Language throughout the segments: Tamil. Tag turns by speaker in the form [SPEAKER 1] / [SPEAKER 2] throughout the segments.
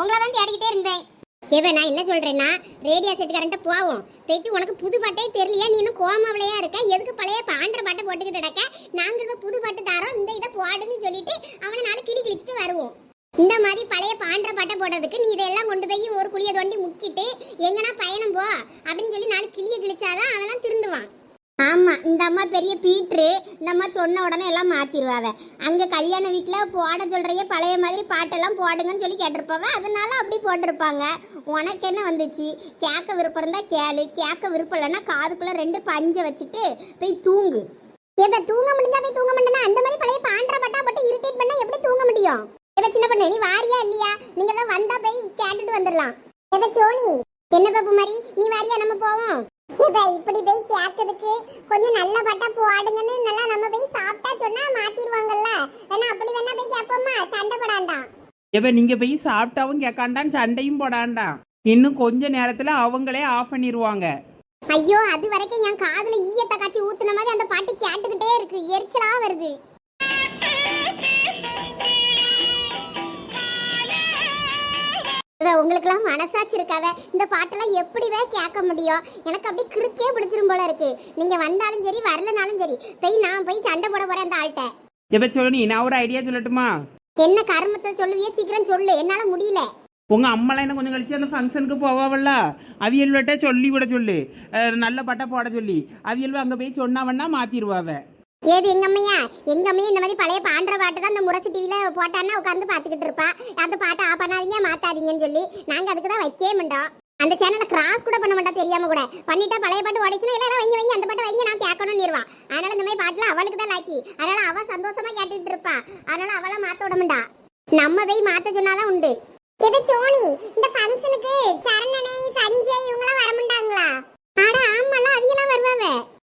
[SPEAKER 1] உங்களை தான் தேடிக்கிட்டே இருந்தேன். ஏவே நான் என்ன சொல்றேன்னா ரேடியோ செட்டுக்காரன்ட்ட போவோம். போயிட்டு உனக்கு புது பாட்டே தெரியலையா? நீ இன்னும் கோமாவிலையா இருக்க? எதுக்கு பழைய பாண்டற பாட்டை போட்டுக்கிட்டு கிடக்க நாங்கள் புது பாட்டு தாரோம் இந்த இதை போடுன்னு சொல்லிட்டு அவனை நாலு கிளி கிழிச்சிட்டு வருவோம். இந்த மாதிரி பழைய பாண்டற பாட்டை போடுறதுக்கு நீ இதெல்லாம் கொண்டு போய் ஒரு குழியை தோண்டி முக்கிட்டு எங்கன்னா பயணம் போ அப்படின்னு சொல்லி நாலு கிளியை கிழிச்சாதான் அவெல்லாம் திருந்துவான். ஆமாம் இந்த அம்மா பெரிய பீட்ரு. இந்த அம்மா சொன்ன உடனே எல்லாம் மாற்றிடுவாவ அங்கே கல்யாண வீட்டில் போட சொல்கிறைய பழைய மாதிரி பாட்டெல்லாம் போடுங்கன்னு சொல்லி கேட்டிருப்பாவ. அதனால அப்படி போட்டிருப்பாங்க. உனக்கு என்ன வந்துச்சு? கேட்க விருப்பம் இருந்தால் கேளு. கேட்க விருப்பம் இல்லைன்னா காதுக்குள்ளே ரெண்டு பஞ்சை வச்சுட்டு போய் தூங்கு. எப்ப தூங்க முடிஞ்சா போய் தூங்க மாட்டேனா அந்த மாதிரி பழைய பாண்டற பட்டா போட்டு இரிட்டேட் பண்ணால் எப்படி தூங்க முடியும்? எப்ப சின்ன பண்ண நீ வாரியா இல்லையா? நீங்கள் எல்லாம் வந்தால் போய் கேட்டுட்டு வந்துடலாம். எப்ப சோனி? என்ன பாப்பு மாதிரி நீ வாரியா? நம்ம போவோம். இப்ப இப்படி போய் கேட்கறதுக்கு கொஞ்சம் நல்ல பட்டா போடுங்கன்னு நல்லா நம்ம போய் சாப்பிட்டா சொன்னா மாத்திடுவாங்கல்ல. வேணா அப்படி வேணா போய் கேட்போமா? சண்டை போடாண்டாம்.
[SPEAKER 2] இவ நீங்க போய் சாப்பிட்டாவும் கேட்காண்டான் சண்டையும் போடாண்டாம். இன்னும் கொஞ்ச நேரத்துல அவங்களே ஆஃப் பண்ணிடுவாங்க
[SPEAKER 1] ஐயோ அது வரைக்கும் என் காதுல ஈயத்தை காய்ச்சி ஊத்துன மாதிரி அந்த பாட்டு கேட்டுக்கிட்டே இருக்கு. எரிச்சலா வருது. உங்களுக்கெல்லாம் மனசாட்சி இருக்காத இந்த பாட்டெல்லாம் எப்படிவே கேட்க முடியும்? எனக்கு அப்படியே கிறுக்கே பிடிச்சிரும் போல இருக்கு. நீங்க வந்தாலும் சரி வரலனாலும் சரி போய் நான் போய் சண்டை போட போறேன் அந்த ஆள்கிட்ட.
[SPEAKER 2] இப்ப சொல்லி நான் ஒரு ஐடியா சொல்லட்டுமா?
[SPEAKER 1] என்ன கர்மத்தை சொல்லுவியே? சீக்கிரம் சொல்லு. என்னால முடியல.
[SPEAKER 2] உங்க அம்மாலாம் என்ன கொஞ்சம் கழிச்சு அந்த ஃபங்க்ஷனுக்கு போவாவல்ல? அவியல்வட்ட சொல்லி. விட சொல்லு நல்ல பட்டா போட சொல்லி. அவியல்வ அங்க போய் சொன்னாவன்னா மாத்திருவாவ
[SPEAKER 1] ஏது எங்க அம்மையா? எங்க அம்மையா இந்த மாதிரி பழைய பாண்டற பாட்டு தான் இந்த முரசு டிவில போட்டான்னா உட்காந்து பாத்துக்கிட்டு இருப்பா. அந்த பாட்டை ஆஃப் பண்ணாதீங்க மாத்தாதீங்கன்னு சொல்லி நாங்க அதுக்கு தான் வைக்கவே மாட்டோம். அந்த சேனல்ல கிராஸ் கூட பண்ண மாட்டா தெரியாம கூட. பண்ணிட்டா பழைய பாட்டு ஓடிச்சுன்னா இல்ல வைங்க வைங்க அந்த பாட்டை வைங்க நான் கேட்கணும்னு இருவா. அதனால இந்த மாதிரி பாட்டுல அவளுக்கு தான் லாக்கி அதனால அவ சந்தோஷமா கேட்டுட்டு இருப்பா. அதனால அவள மாத்த விட மாட்டா. நம்ம போய் மாத்த சொன்னாதான் உண்டு. இது சோனி? இந்த ஃபங்க்ஷனுக்கு சரணனை சஞ்சய் இவங்கலாம் வர மாட்டாங்களா? ஆட ஆமால அவியெல்லாம் வருவாங்க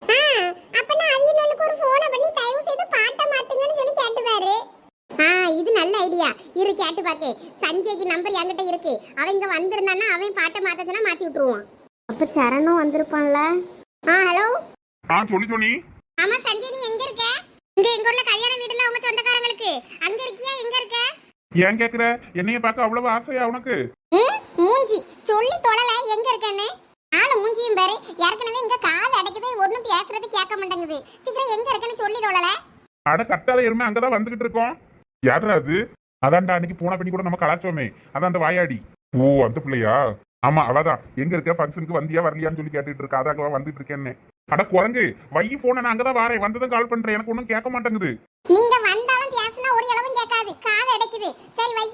[SPEAKER 1] ஆ அப்பனா அவியலுக்கு ஒரு போனை பண்ணி தயவு செய்து பாட்டை மாத்துங்கன்னு சொல்லி கேட்டுவாரு. ஆ இது நல்ல ஐடியா இரு கேட்டு பாக்கே. சஞ்சய்க்கு நம்பர் என்கிட்ட இருக்கு. அவன் இங்க வந்திருந்தானா அவன் பாட்டை மாத்த சொன்னா மாத்தி விட்டுருவான். அப்ப சரணும் வந்திருப்பான்ல? ஆ ஹலோ
[SPEAKER 3] ஆ சொல்லி சோனி
[SPEAKER 1] ஆமா சஞ்சய் நீ எங்க இருக்க? இங்க எங்க ஊர்ல கல்யாண வீடுல உங்க சொந்தக்காரங்களுக்கு. அங்க இருக்கியா? எங்க இருக்க?
[SPEAKER 3] ஏன் கேக்குற? என்னைய பார்க்க அவ்வளவு ஆசையா உனக்கு?
[SPEAKER 1] மூஞ்சி. சொல்லி தொழல எங்க இருக்கேன்னு? ஆளு மூஞ்சியும் பாரு. ஏற்கனவே இங்க காது அடைக்குது. ஒண்ணும் பேசுறது கேட்க மாட்டேங்குது. சீக்கிரம் எங்க இருக்கேன்னு சொல்லி தொழல.
[SPEAKER 3] அட கட்டாத எருமை அங்கதான் வந்துகிட்டு இருக்கோம். யாருடா அது? அதான்டா அன்னைக்கு போன பண்ணி கூட நம்ம கலாச்சோமே அதான் அந்த வாயாடி. ஓ அந்த பிள்ளையா? ஆமா அவதான். எங்க இருக்க? ஃபங்க்ஷனுக்கு வந்தியா வரலையான்னு சொல்லி கேட்டுட்டு இருக்கா. அதான் வந்துட்டு இருக்கேன்னு. அட குரங்கு வை போன நான் அங்கதான் வாரேன். வந்ததும் கால் பண்றேன். எனக்கு ஒன்றும் கேட்க மாட்டேங்குது.
[SPEAKER 1] நீங்க வந்தாலும் பேசினா ஒரு அளவும் கேட்காது. காது அடைக்குது. சரி வை.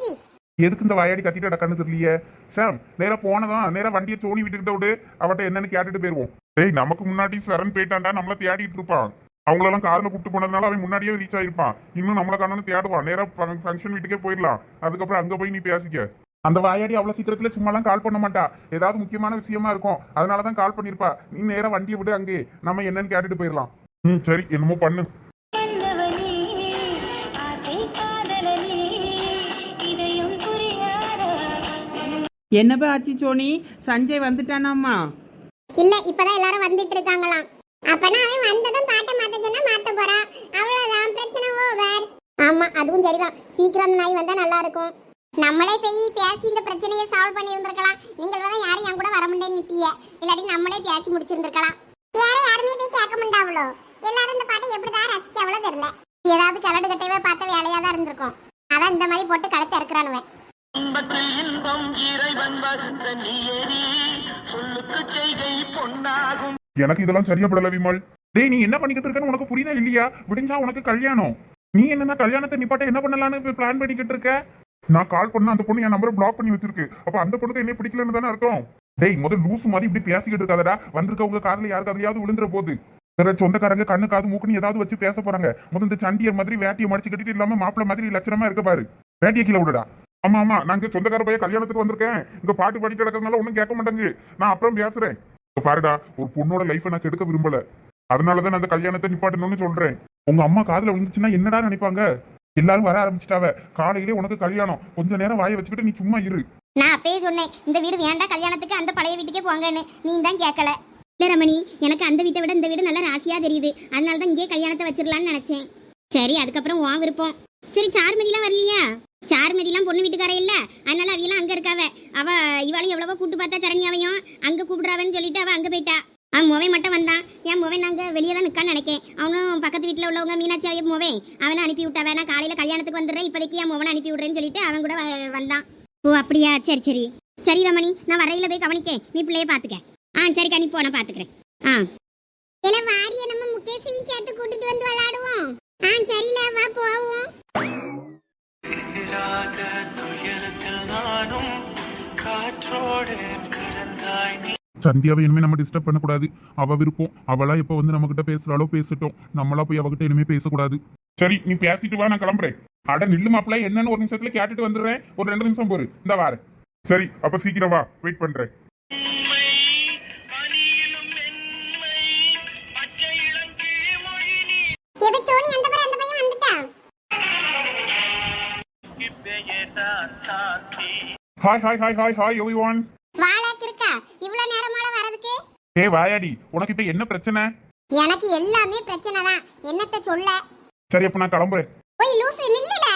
[SPEAKER 3] எதுக்கு இந்த வாயாடி கத்திட்டு அடக்கான்னு தெரியலையே? சாம் நேரா போனதான் நேரா வண்டியை சோனி விட்டுக்கிட்ட விடு. அவட்ட என்னன்னு கேட்டுட்டு போயிருவோம். டேய் நமக்கு முன்னாடி சரண் போயிட்டான்டா நம்மள தேடிட்டு இருப்பான். அவங்களெல்லாம் காரில் கூப்பிட்டு போனதுனால அவன் முன்னாடியே ரீச் ஆயிருப்பான். இன்னும் நம்மள காணணும் தேடுவான். நேரம் ஃபங்க்ஷன் வீட்டுக்கே போயிடலாம். அதுக்கப்புறம் அங்க போய் நீ பேசிக்க. அந்த வாயாடி அவ்வளவு சீக்கிரத்துல சும்மாலாம் கால் பண்ண மாட்டா. ஏதாவது முக்கியமான விஷயமா இருக்கும். அதனாலதான் கால் பண்ணிருப்பா. நீ நேரா வண்டியை விட்டு அங்கே. நம்ம என்னன்னு கேட்டுட்டு போயிடலாம். ம் சரி. என்னமோ பண்ணு.
[SPEAKER 2] என்னப்பா ஆச்சு சோனி? சஞ்சய் வந்துட்டானாமா
[SPEAKER 1] இல்ல இப்பதான் எல்லாரும் வந்துட்டு இருக்காங்களாம் அப்பனா அவன் வந்ததும் பாட்டை மாத்த சொன்னா மாத்த போறா அவ்வளவுதான் பிரச்சனை ஓவர் ஆமா அதுவும் சரிதான். சீக்கிரம் நாய் வந்தா நல்லா இருக்கும் நம்மளே போய் பேசி இந்த பிரச்சனையை சால்வ் பண்ணி இருந்திருக்கலாம். நீங்கள் தான் யாரும் என் கூட வர முடியேன்னு நிட்டிய. இல்லாட்டி நம்மளே பேசி முடிச்சிருந்திருக்கலாம். யாரும் யாருமே போய் கேட்க மாட்டாவளோ எல்லாரும் இந்த பாட்டை எப்படிதான் ரசிக்காவளோ தெரியல. ஏதாவது கலடு கட்டையவே பார்த்த வேலையா தான் இருந்திருக்கும். அதான் இந்த மாதிரி போட்டு கழுத்து இறக்குறானுவன்.
[SPEAKER 4] இன்பத்து இன்பம் இறைவன் வகுத்த நீயடி சொல்லுக்கு செய்கை பொன்னாகும்.
[SPEAKER 3] எனக்கு இதெல்லாம் சரியா படல விமல். டேய் நீ என்ன பண்ணிக்கிட்டு இருக்கன்னு உனக்கு புரியுதா இல்லையா? விடிஞ்சா உனக்கு கல்யாணம். நீ என்னன்னா கல்யாணத்தை நிப்பாட்ட என்ன பண்ணலாம்னு பிளான் பண்ணிக்கிட்டு இருக்க? நான் கால் பண்ண அந்த பொண்ணு என் நம்பரை பிளாக் பண்ணி வச்சிருக்கு. அப்ப அந்த பொண்ணுக்கு என்ன பிடிக்கலன்னு தானே அர்த்தம்? டேய் முதல் லூசு மாதிரி இப்படி பேசிக்கிட்டு இருக்காதடா. வந்திருக்கவங்க காதுல யாருக்கு அதையாவது விழுந்துற போது. வேற சொந்தக்காரங்க கண்ணு காது மூக்குன்னு ஏதாவது வச்சு பேச போறாங்க. முதல் இந்த சண்டியர் மாதிரி வேட்டியை மடிச்சு கட்டிட்டு இல்லாம மாப்பிள்ள மாதிரி லட்சணமா இருக்க பாரு. வேட்டியை கீழே விடுடா. ஆமா ஆமா. நாங்க சொந்தக்கார பையன் கல்யாணத்துக்கு வந்திருக்கேன். இங்க பாட்டு பாடி கிடக்கிறதுனால ஒன்றும் கேட்க மாட்டேங்குது. நான் அப்புறம் பேசுறேன். இப்ப பாருடா ஒரு பொண்ணோட லைஃபை நான் கெடுக்க விரும்பல. அதனாலதான் நான் அந்த கல்யாணத்தை நிப்பாட்டணும்னு சொல்றேன். உங்க அம்மா காதுல விழுந்துச்சுன்னா என்னடா நினைப்பாங்க? எல்லாரும் வர ஆரம்பிச்சிட்டாவ. காலையிலே உனக்கு கல்யாணம். கொஞ்ச நேரம் வாயை வச்சுக்கிட்டு நீ சும்மா இரு.
[SPEAKER 1] நான் அப்பயே சொன்னேன் இந்த வீடு வேண்டாம் கல்யாணத்துக்கு அந்த பழைய வீட்டுக்கே போங்கன்னு. நீ தான் கேட்கல. இல்ல ரமணி எனக்கு அந்த வீட்டை விட இந்த வீடு நல்ல ராசியா தெரியுது. அதனால தான் இங்கே கல்யாணத்தை வச்சிடலாம்னு நினைச்சேன். சரி அதுக்கப்புறம் உன் விருப்பம். சரி சாருமதிலாம் வரலையா? சார்மதிலாம் பொண்ணு வீட்டுக்கார இல்ல. அதனால அவையெல்லாம் அங்க இருக்காவ. அவ இவளையும் எவ்வளவோ கூட்டு பார்த்தா சரண்யாவையும் அங்க கூப்பிடுறாவன்னு சொல்லிட்டு அவ அங்க போயிட்டா. அவன் முவை மட்டும் வந்தான். என் மொவை நாங்கள் வெளியே தான் நிற்கான்னு நினைக்கேன். அவனும் பக்கத்து வீட்டில் உள்ளவங்க மீனாட்சி அவைய மொவை அவனை அனுப்பி விட்டா நான் காலையில் கல்யாணத்துக்கு வந்துடுறேன். இப்போதைக்கு என் மொவனை அனுப்பி விடுறேன்னு சொல்லிட்டு அவன் கூட வந்தான். ஓ அப்படியா? சரி சரி. சரி ரமணி. நான் வரையில போய் கவனிக்கேன். நீ பிள்ளைய பார்த்துக்க ஆ சரிக்கா நீ போன பார்த்துக்கிறேன் ஆ. இல்லை வாரிய நம்ம முகேஷையும் சேர்த்து கூட்டிட்டு வந்து விளையாடுவோம். ஆ சரில வா போவோம்.
[SPEAKER 3] சந்தியாவை இனிமே நம்ம டிஸ்டர்ப் பண்ணக்கூடாது. அவ விருப்பம். அவளா எப்ப வந்து நம்ம கிட்ட பேசுறாளோ பேசட்டும். நம்மளா போய் அவகிட்ட இனிமே பேசக்கூடாது. சரி நீ பேசிட்டு வா நான் கிளம்புறேன். அட நில்லு மாப்பிள்ள. என்னன்னு ஒரு நிமிஷத்துல கேட்டுட்டு வந்துடுறேன். ஒரு ரெண்டு நிமிஷம் போரு. இந்த வாரு. சரி அப்ப சீக்கிரம் வா. வெயிட் பண்றேன். Hi hi hi hi hi everyone
[SPEAKER 1] வாழாக்கு இருக்கா இவ்வளவு நேரமால வரதுக்கு
[SPEAKER 3] ஏ வாயாடி உனக்கு இப்ப என்ன பிரச்சனை?
[SPEAKER 1] எனக்கு எல்லாமே பிரச்சனை தான் என்னத்த சொல்ல?
[SPEAKER 3] சரி அப்ப நான் கிளம்புறேன்.
[SPEAKER 1] போய் லூசு நில்லுல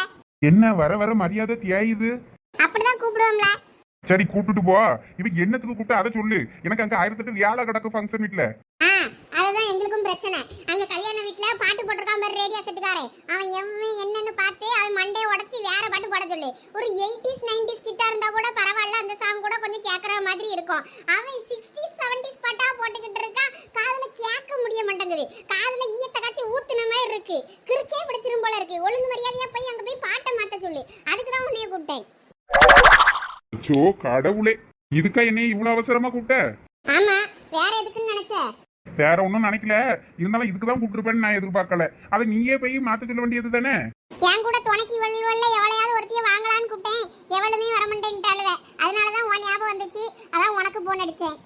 [SPEAKER 3] என்ன வர வர மரியாதை தியாயுது?
[SPEAKER 1] அப்படிதான் கூப்பிடுவோம்ல.
[SPEAKER 3] சரி கூப்பிட்டுட்டு போ. இவ என்னத்துக்கு கூப்பிட்டு அதை சொல்லு. எனக்கு அங்க ஆயிரத்தெட்டு வியாழ கிடக்கு ஃபங்க்ஷன் வீட்ல.
[SPEAKER 1] ஆ அதுதான் எங்களுக்கும் பிரச்சனை. அங்க பாட்டு போட்டிருக்கான் பாரு ரேடியோ செட்டுக்காரன் அவன் எவன் என்னன்னு பார்த்து அவன் மண்டையை உடைச்சி வேற பாட்டு போட சொல்லு. ஒரு எயிட்டிஸ் நைன்டிஸ் கிட்டா இருந்தா கூட பரவாயில்ல அந்த சாங் கூட கொஞ்சம் கேட்கற மாதிரி இருக்கும். அவன் சிக்ஸ்டீஸ் செவன்டிஸ் பாட்டா போட்டுக்கிட்டு இருக்கான். காதுல கேட்க முடிய மாட்டேங்குது. காதுல ஈயத்த காய்ச்சி ஊத்துன மாதிரி இருக்கு. கிறுக்கே பிடிச்சிரும் போல இருக்கு. ஒழுங்கு மரியாதையா போய் அங்க போய் பாட்டை மாத்த சொல்லு. அதுக்கு தான் உன்னைய கூப்பிட்டேன்.
[SPEAKER 3] கடவுளே. இதுக்கா என்னைய இவ்வளவு அவசரமா கூப்பிட்ட?
[SPEAKER 1] ஆமா வேற எதுக்குன்னு நினைச்ச?
[SPEAKER 3] வேற ஒண்ணும் நினைக்கல. இருந்தாலும் இதுக்கு தான் கூப்பிட்டுருப்பேன்னு நான் எதிர்பார்க்கல. அதை நீயே போய் மாத்த சொல்ல வேண்டியது தானே?
[SPEAKER 1] என் கூட துணைக்கு வள்ளுவல்ல எவளையாவது ஒருத்திய வாங்கலான்னு கூப்பிட்டேன். எவளுமே வரமாட்டேன்ட்டாளுவ அதனாலதான் உன் ஞாபகம் வந்துச்சு. அதான் உனக்கு போன் அடிச்சேன்.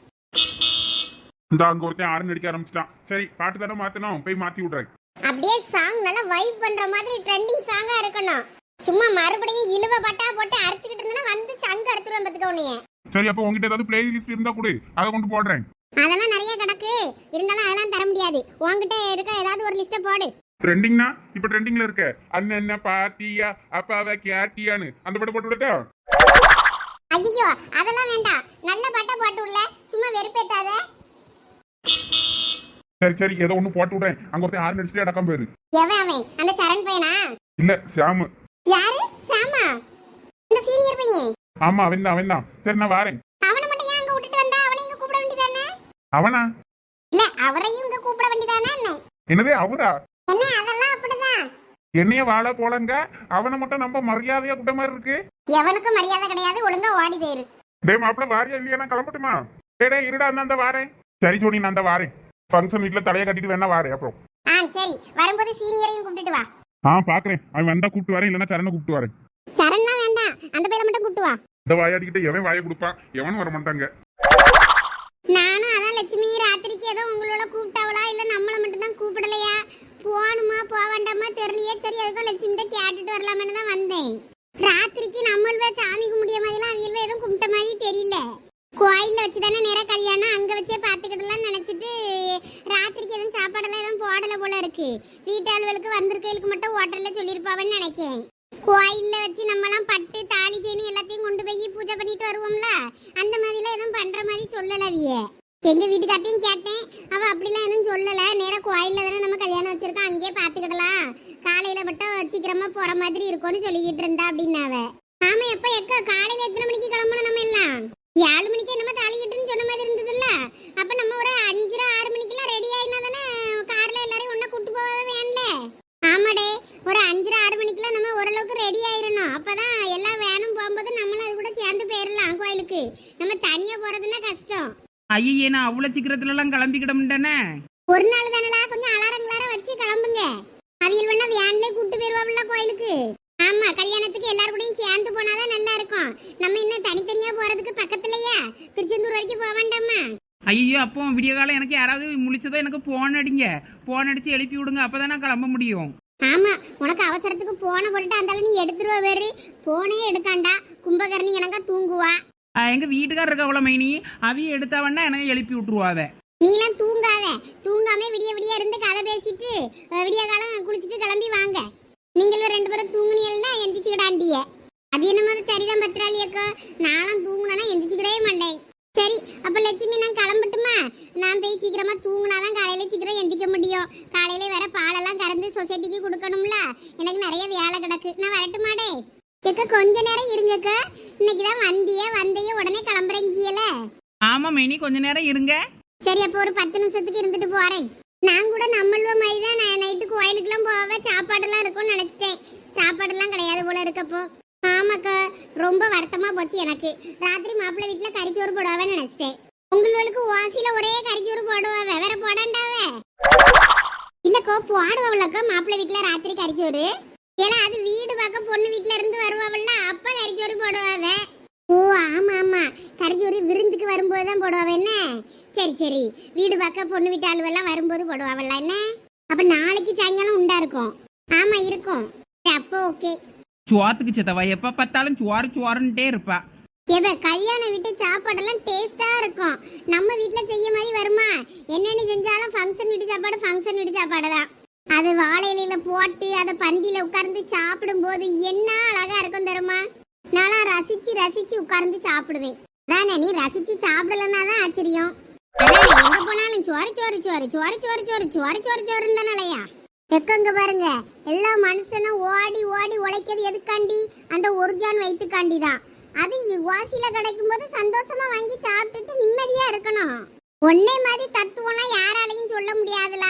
[SPEAKER 3] இந்த அங்க ஒருத்தன் ஆறு நடிக்க ஆரம்பிச்சிட்டான். சரி பாட்டு தானே மாத்தணும். போய் மாத்தி விடுறேன்
[SPEAKER 1] அப்படியே சாங் நல்லா வைப் பண்ற மாதிரி ட்ரெண்டிங் சாங்கா இருக்கணும். சும்மா மறுபடியும் இழுவ பட்டா போட்டு அறுத்துக்கிட்டு இருந்தனா வந்து சங்க அறுத்துருவேன் பத்துக்க உன்னைய.
[SPEAKER 3] சரி அப்போ உங்ககிட்ட ஏதாவது பிளே லிஸ்ட் இருந்தா கொடு. அதை கொண்டு போடுறேன்.
[SPEAKER 1] அதெல்லாம் நிறைய கிடக்கு. இருந்தாலும் அதெல்லாம் தர முடியாது. உன்கிட்ட இருக்க ஏதாவது ஒரு லிஸ்ட்டை போடு.
[SPEAKER 3] ட்ரெண்டிங்னா இப்ப ட்ரெண்டிங்ல இருக்க. அண்ணன் என்ன பாத்தியா அப்பாவை கேட்டியான்னு. அந்த படம் போட்டு விடட்டா?
[SPEAKER 1] ஐயோ அதெல்லாம் வேண்டாம். நல்ல பாட்டா போட்டு உள்ள. சும்மா வெறுப்பேத்தாத.
[SPEAKER 3] சரி சரி ஏதோ ஒண்ணு போட்டு விடுறேன். அங்க ஒருத்தன் ஆறு நடிச்சுட்டு அடக்கம் போயிரு.
[SPEAKER 1] எவன் அவன்? அந்த சரண் பையனா?
[SPEAKER 3] இல்ல ஷாமு
[SPEAKER 1] யாரு? சாமா இந்த சீனியர் பையன்.
[SPEAKER 3] ஆமா அவன் தான் அவன் தான் சரி நான் வாரேன்
[SPEAKER 1] அவனை மட்டும் ஏன் அங்க விட்டுட்டு வந்தா அவனை இங்க கூப்பிட வேண்டியதானே
[SPEAKER 3] அவனா?
[SPEAKER 1] இல்ல அவரையும் இங்க கூப்பிட வேண்டியதானே என்ன
[SPEAKER 3] என்னதே அவரா?
[SPEAKER 1] என்ன அதெல்லாம் அப்படிதான்.
[SPEAKER 3] என்னைய வாழ போலங்க. அவனை மட்டும் நம்ம மரியாதையா கூட்ட மாதிரி இருக்கு.
[SPEAKER 1] எவனுக்கும் மரியாதை கிடையாது ஒழுங்கா ஓடி போயிரு.
[SPEAKER 3] டேய் மாப்பிள்ள வாரியா இல்லையா? நான் கிளம்பட்டுமா? டேய் டேய் இருடா அந்த அந்த வாரேன். சரி ஜோனி நான் அந்த வாரேன். ஃபங்க்ஷன் வீட்ல தலையை கட்டிட்டு வேணா வாரேன் அப்புறம்.
[SPEAKER 1] ஆ சரி. வரும்போது சீனியரையும் கூப்பிட்டுட்டு வா.
[SPEAKER 3] ஆ பாக்குறேன். அவன் வந்தா கூப்பிட்டு வரேன் இல்லைன்னா சரணை கூப்பிட்டு வரேன்.
[SPEAKER 1] சரண்லாம் வேண்டாம். அந்த பையில மட்டும் கூப்பிட்டு வா.
[SPEAKER 3] இந்த வாயாடிக்கிட்ட எவன் வாயை கொடுப்பான்? எவனும் வர மாட்டாங்க
[SPEAKER 1] லட்சுமி ராத்திரிக்கு ஏதோ உங்களோட கூப்பிட்டாவளா? இல்லை நம்மளை மட்டும் தான் கூப்பிடலையா? போகணுமா போக வேண்டாமா? தெரியலையே. சரி அதுக்கும் லட்சுமி தான் கேட்டுட்டு வரலாமேன்னு தான் வந்தேன். ராத்திரிக்கு நம்மள சாமி கும்பிடிய மாதிரிலாம் அவியல்வ எதுவும் கும்பிட்ட மாதிரி தெரியல. கோயிலில் வச்சு தானே நேரம் கல்யாணம்? அங்கே வச்சே பார்த்துக்கிடலாம்னு நினைச்சிட்டு ராத்திரிக்கு எதுவும் சாப்பாடெல்லாம் எதுவும் போடலை போல இருக்கு. வீட்டாளுகளுக்கு வந்திருக்கைகளுக்கு மட்டும் ஹோட்டலில் சொல்லியிருப்பாவன்னு நினைக்கேன். கோயில்ல வச்சு நம்மலாம் பட்டு தாலி செயினி எல்லாத்தையும் கொண்டு போய் பூஜை பண்ணிட்டு வருவோம்ல? அந்த மாதிரிலாம் எதுவும் பண்ற மாதிரி சொல்லல எங்கள் வீட்டுக்கார்ட்டையும் கேட்டேன். அவள் அப்படிலாம் எதுவும் சொல்லலை. நேராக கோயிலில் தானே நம்ம கல்யாணம் வச்சுருக்கோம் அங்கேயே பார்த்துக்கலாம் காலையில் மட்டும் சீக்கிரமாக போகிற மாதிரி இருக்கும்னு சொல்லிக்கிட்டு இருந்தா அப்படின்னாவ ஆமாம் எப்போ எக்கா காலையில் எத்தனை மணிக்கு கிளம்பணும் நம்ம எல்லாம்? ஏழு மணிக்கு என்னமோ தாளிக்கிட்டுன்னு சொன்ன மாதிரி இருந்ததுல்ல. அப்போ நம்ம ஒரு அஞ்சரை ஆறு மணிக்கெல்லாம் ரெடி ஆகினா தானே காரில் எல்லாரையும் ஒன்றா கூட்டு போகவே வேணல ஆமாடே ஒரு அஞ்சரை ஆறு மணிக்கெல்லாம் நம்ம ஓரளவுக்கு ரெடி ஆயிடணும் அப்போ தான் எல்லா வேனும் போகும்போது நம்மளும் அது கூட சேர்ந்து போயிடலாம் கோயிலுக்கு. நம்ம தனியாக போகிறதுன்னா கஷ்டம்.
[SPEAKER 2] ஐயே நான் அவ்வளோ சீக்கிரத்துலலாம் கிளம்பிக்கிடமுட்டேனே
[SPEAKER 1] ஒரு நாள் தானடா கொஞ்சம் அலாரம் கிளாரம் வச்சு கிளம்புங்க. அவியல் வேணா வேன்லயே கூட்டு போயிருவாப்ல கோயிலுக்கு. ஆமா கல்யாணத்துக்கு எல்லாரும் கூடயும் சேர்ந்து போனாதான் நல்லா இருக்கும். நம்ம இன்னும் தனித்தனியா போறதுக்கு பக்கத்துலயா. திருச்செந்தூர் வரைக்கும் போக வேண்டாமா?
[SPEAKER 2] ஐயோ அப்போ விடிய காலம் எனக்கு யாராவது முழிச்சதோ எனக்கு போன் அடிங்க. போன் அடிச்சு எழுப்பி விடுங்க அப்பதான் நான் கிளம்ப முடியும்.
[SPEAKER 1] ஆமா உனக்கு அவசரத்துக்கு போன போட்டுட்டு அந்த நீ எடுத்துருவ வேறு. போனே எடுக்காண்டா. கும்பகர்ணி எனக்கா தூங்குவா.
[SPEAKER 2] எங்க வீட்டுக்காரர் இருக்க அவ்வளோ மைனி. அவி எடுத்தவன்னா எனக்கு எழுப்பி விட்டுருவாவ
[SPEAKER 1] நீலாம் தூங்காத. தூங்காம விடிய விடிய இருந்து கதை பேசிட்டு விடிய காலம் குளிச்சுட்டு கிளம்பி வாங்க.
[SPEAKER 5] நீங்களும் ரெண்டு பேரும் தூங்குனீங்கன்னா எந்திரிச்சுக்கிடாண்டிய அது என்னமோ சரிதான் பத்திராளி அக்கா. நானும் தூங்கினா எந்திரிச்சுக்கிடவே மாட்டேன். சரி அப்ப லட்சுமி நான் கிளம்பட்டுமா? நான் போய் சீக்கிரமா தூங்கினாதான் காலையில சீக்கிரம் எந்திரிக்க முடியும். காலையில வேற பாலெல்லாம் கறந்து சொசைட்டிக்கு கொடுக்கணும்ல. எனக்கு நிறைய வேலை கிடக்கு. நான் வரட்டுமாடே? எக்க கொஞ்ச நேரம் இருங்கக்கா. இன்னைக்கு தான் வந்திய வந்தைய உடனே கிளம்புறீங்கல
[SPEAKER 2] ஆமா மைனி கொஞ்ச நேரம் இருங்க.
[SPEAKER 5] சரி அப்போ ஒரு பத்து நிமிஷத்துக்கு இருந்துட்டு போறேன். நான் கூட நம்மளுவ மாதிரி தான் நான் நைட்டு கோயிலுக்குலாம் போவேன் சாப்பாடெல்லாம் இருக்கும்னு நினைச்சிட்டேன். சாப்பாடெல்லாம் கிடையாது போல இருக்கப்போ ஆமாக்கா ரொம்ப வருத்தமா போச்சு எனக்கு. ராத்திரி மாப்பிள்ளை வீட்டுல கறிச்சோறு போடுவாவேன்னு நினைச்சிட்டேன். உங்களுக்கு ஓசியில ஒரே கறிச்சோறு போடுவாவே வேற போடாண்டாவே? இல்லக்கோ போடுவாவில்லக்கா மாப்பிள்ளை வீட்டுல ராத்திரி கறிச்சோறு? ஏன்னா அது வீடு பார்க்க பொண்ணு வீட்டுல இருந்து வருவாவில்ல அப்ப கறிச்சோறு போடுவாவே. ஓ ஆமா ஆமா. கறிச்சோறு விருந்துக்கு வரும்போது தான் போடுவாவ என்ன? சரி சரி. வீடு பார்க்க பொண்ணு வீட்டு ஆளுவெல்லாம் வரும்போது போடுவாவல்ல என்ன? அப்ப நாளைக்கு சாயங்காலம் உண்டா இருக்கும்? ஆமா இருக்கும். அப்போ ஓகே.
[SPEAKER 2] சுவாத்துக்கு சித்தவா எப்ப பார்த்தாலும் சுவாறு சுவாருன்ட்டே இருப்பா.
[SPEAKER 5] எவ கல்யாண வீட்டு சாப்பாடெல்லாம் டேஸ்டா இருக்கும். நம்ம வீட்ல செய்ய மாதிரி வருமா? என்னென்ன செஞ்சாலும் ஃபங்க்ஷன் வீட்டு சாப்பாடு ஃபங்க்ஷன் வீட்டு சாப்பாடு தான் அது வாழை போட்டு அதை பந்தியில உட்கார்ந்து சாப்பிடும்போது என்ன அழகா இருக்கும் தெரியுமா? நானா ரசிச்சு ரசிச்சு உட்கார்ந்து சாப்பிடுவேன். அதானே நீ ரசிச்சு சாப்பிடலன்னா தான் ஆச்சரியம். அதானே எங்க போனாலும் சோறு சோறு சோறு சோறு சோறு சோறு சோறு சோறு சோறுன்னு தானலையா எக்கங்க பாருங்க எல்லா மனுஷனும் ஓடி ஓடி உழைக்கிறது எதுக்காண்டி? அந்த ஒரு ஜான் வயிற்றுக்காண்டி தான். அது வாசியில கிடைக்கும் போது சந்தோஷமா வாங்கி சாப்பிட்டுட்டு நிம்மதியா இருக்கணும். ஒன்னே மாதிரி தத்துவம்லாம் யாராலையும் சொல்ல முடியாதுல.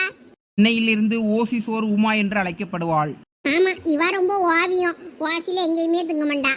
[SPEAKER 2] இன்னையிலிருந்து ஓசி சோறு உமா என்று அழைக்கப்படுவாள்.
[SPEAKER 5] ஆமா இவ ரொம்ப ஓவியம். வாசியில எங்கேயுமே திங்க மாட்டா.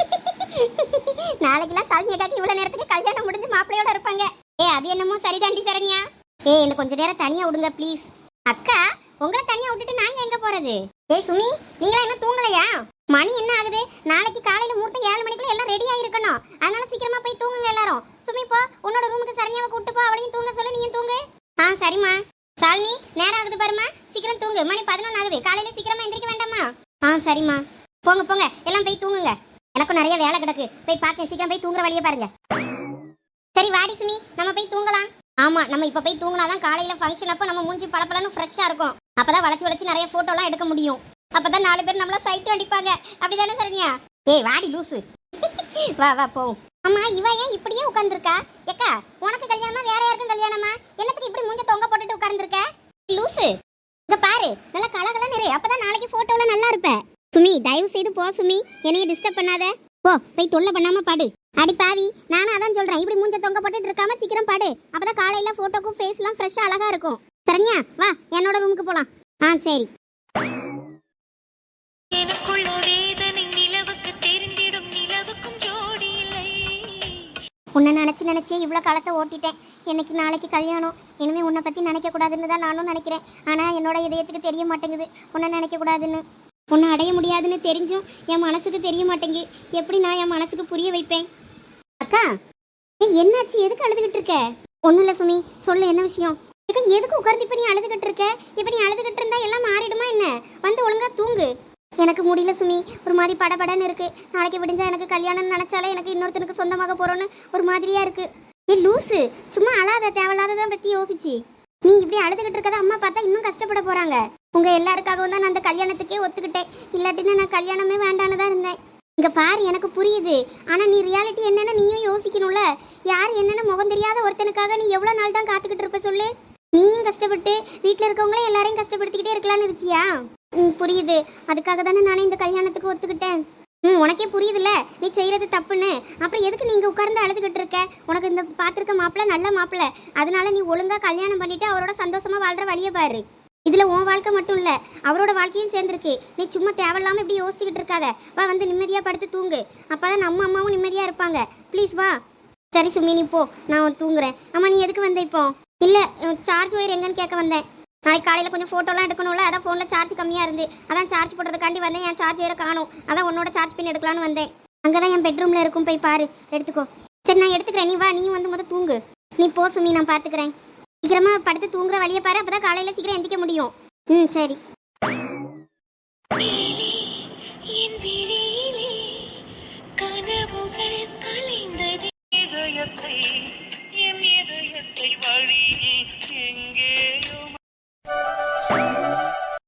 [SPEAKER 5] நாளைக்கெல்லாம் சாலினி அக்காக்கு இவ்வளவு நேரத்துக்கு கல்யாணம் முடிஞ்சு மாப்பிள்ளையோட இருப்பாங்க. ஏ அது என்னமோ சரிதாண்டி சரண்யா? ஏ என்ன கொஞ்ச நேரம் தனியா விடுங்க ப்ளீஸ் அக்கா உங்களை தனியா விட்டுட்டு நாங்க எங்க போறது? ஏய் சுமி நீங்களா என்ன தூங்கலையா? மணி என்ன ஆகுது? நாளைக்கு காலையில மூர்த்த ஏழு மணிக்குள்ள எல்லாம் ரெடி ஆயிருக்கணும். அதனால சீக்கிரமா போய் தூங்குங்க எல்லாரும். சுமி போ. உன்னோட ரூமுக்கு சரண்யாவை கூட்டு போ. அவளையும் தூங்க சொல்லு நீயும் தூங்கு. ஆ சரிம்மா. சாலினி நேரம் ஆகுது பாருமா சீக்கிரம் தூங்கு. மணி பதினொன்று ஆகுது. காலையில சீக்கிரமா எந்திரிக்க வேண்டாமா ஆ சரிம்மா. போங்க போங்க. எல்லாம் போய் தூங்குங்க. எனக்கும் நிறைய வேலை கிடக்கு. போய் பார்த்தேன் சீக்கிரம் போய் தூங்குற வழியை பாருங்க. சரி வாடி சுமி. நம்ம போய் தூங்கலாம். ஆமா நம்ம இப்ப போய் தூங்கினாதான் காலையில ஃபங்க்ஷன் அப்போ நம்ம மூஞ்சி பளபளன்னு ஃப்ரெஷ்ஷா இருக்கும். அப்பதான் வளைச்சு வளைச்சு நிறைய போட்டோலாம் எடுக்க முடியும். அப்பதான் நாலு பேர் நம்மள சைட்டும் அடிப்பாங்க. அப்படிதானே சரண்யா? ஏய் வாடி லூசு. வா வா போ அம்மா இவ ஏன் இப்படியே உட்கார்ந்துருக்கா? எக்கா உனக்கு கல்யாணமா வேற யாருக்கும் கல்யாணமா? என்னத்துக்கு இப்படி மூஞ்ச தொங்க போட்டுட்டு உட்கார்ந்துருக்க? லூசு. இத பாரு நல்லா கலகலன்னு இரு. அப்பதான் நாளைக்கு போட்டோல நல்லா இருப்ப. சுமி தயவு செய்து போ சுமி. என்னைய டிஸ்டர்ப் பண்ணாத. போ போய் தொல்லை பண்ணாம பாடு. அடி பாவி. நானும் அதான் சொல்றேன். இப்படி மூஞ்ச தொங்க போட்டுட்டு இருக்காம சீக்கிரம் பாடு. அப்பதான் காலையில போட்டோக்கும் ஃபேஸ்லாம் ஃப்ரெஷ்ஷா அழகா இருக்கும். சரண்யா வா என்னோட ரூமுக்கு போலாம். ஆ சரி. உன்னை நினச்சி நினச்சி இவ்வளோ காலத்தை ஓட்டிட்டேன். எனக்கு நாளைக்கு கல்யாணம்? இனிமேல் உன்னை பற்றி நினைக்கக்கூடாதுன்னு தான் நானும் நினைக்கிறேன். ஆனால் என்னோட இதயத்துக்கு தெரிய மாட்டேங்குது. உன்னை நினைக்கக்கூடாதுன்னு உன்னை அடைய முடியாதுன்னு தெரிஞ்சும் என் மனசுக்கு தெரிய மாட்டேங்கு எப்படி நான் என் மனசுக்கு புரிய வைப்பேன்? அக்கா ஏ என்னாச்சு? எதுக்கு அழுதுகிட்டு இருக்க? ஒன்றும் இல்லை சுமி. சொல்லு என்ன விஷயம்? எதுக்கு உட்கார்ந்து இப்போ நீ அழுதுகிட்டு இருக்க? இப்போ நீ அழுதுகிட்டு இருந்தா எல்லாம் மாறிடுமா என்ன? வந்து ஒழுங்காக தூங்கு. எனக்கு முடியல சுமி. ஒரு மாதிரி படபடன்னு இருக்கு. நாளைக்கு விடிஞ்சா எனக்கு கல்யாணம்னு நினைச்சாலே எனக்கு இன்னொருத்தனுக்கு சொந்தமாக போறோன்னு ஒரு மாதிரியா இருக்கு. ஏ லூசு. சும்மா அழாத தேவையில்லாததை பத்தி யோசிச்சு. நீ இப்படி அழுதுகிட்டு இருக்கதா அம்மா பார்த்தா இன்னும் கஷ்டப்பட போறாங்க. உங்க எல்லாருக்காகவும் தான் நான் அந்த கல்யாணத்துக்கே ஒத்துக்கிட்டேன். இல்லாட்டினா நான் கல்யாணமே வேண்டான்னு தான் இருந்தேன். இங்க பாரு எனக்கு புரியுது. ஆனா நீ ரியாலிட்டி என்னன்னு நீயும் யோசிக்கணும்ல. யார் என்னன்னு முகம் தெரியாத ஒருத்தனுக்காக நீ எவ்வளவு நாள் தான் காத்துக்கிட்டு இருப்ப சொல்லு. நீயும் கஷ்டப்பட்டு வீட்டில் இருக்கவங்களே எல்லாரையும் கஷ்டப்படுத்திக்கிட்டே இருக்கலாம்னு இருக்கியா? ம் புரியுது. அதுக்காக தானே நானே இந்த கல்யாணத்துக்கு ஒத்துக்கிட்டேன். ம் உனக்கே புரியுதுல்ல? நீ செய்கிறது தப்புன்னு. அப்புறம் எதுக்கு நீங்கள் உட்கார்ந்து அழுதுகிட்டு இருக்க? உனக்கு இந்த பார்த்துருக்க மாப்பிள்ள நல்ல மாப்பிள்ள. அதனால நீ ஒழுங்காக கல்யாணம் பண்ணிவிட்டு அவரோட சந்தோஷமாக வாழ்கிற வழியை பாரு. இதில் உன் வாழ்க்கை மட்டும் இல்லை அவரோட வாழ்க்கையும் சேர்ந்துருக்கு. நீ சும்மா தேவையில்லாமல் இப்படி யோசிச்சுக்கிட்டு இருக்காத. வா வந்து நிம்மதியாக படுத்து தூங்கு. அப்பதான் நம்ம அம்மாவும் நிம்மதியாக இருப்பாங்க. ப்ளீஸ் வா. சரி சுமி நீ போ. நான் தூங்குறேன். அம்மா நீ எதுக்கு வந்த இப்போ? இல்ல சார்ஜ் ஒயர் எங்கன்னு கேட்க வந்தேன். நாளைக்கு காலையில் கொஞ்சம் ஃபோட்டோலாம் எடுக்கணும்ல அதான் ஃபோனில் சார்ஜ் கம்மியாக இருந்து. அதான் சார்ஜ் போடுறதுக்காண்டி வந்தேன் என் சார்ஜ் வேறு காணும். அதான் உன்னோட சார்ஜ் பின் எடுக்கலான்னு வந்தேன். அங்கே தான் என் பெட்ரூமில் இருக்கும் போய் பாரு. எடுத்துக்கோ. சரி நான் எடுத்துக்கிறேன். நீ வா நீ வந்து முத தூங்கு. நீ போ சுமி நான் பார்த்துக்கிறேன் சீக்கிரமா படுத்து தூங்குற வழியை பாரு அப்பதான் காலையில் சீக்கிரம் எந்திக்க முடியும். ம் சரி.
[SPEAKER 6] கனவுகள் கலைந்தது.
[SPEAKER 4] இதயத்தை இதயத்தை வழியில் எங்கேயோ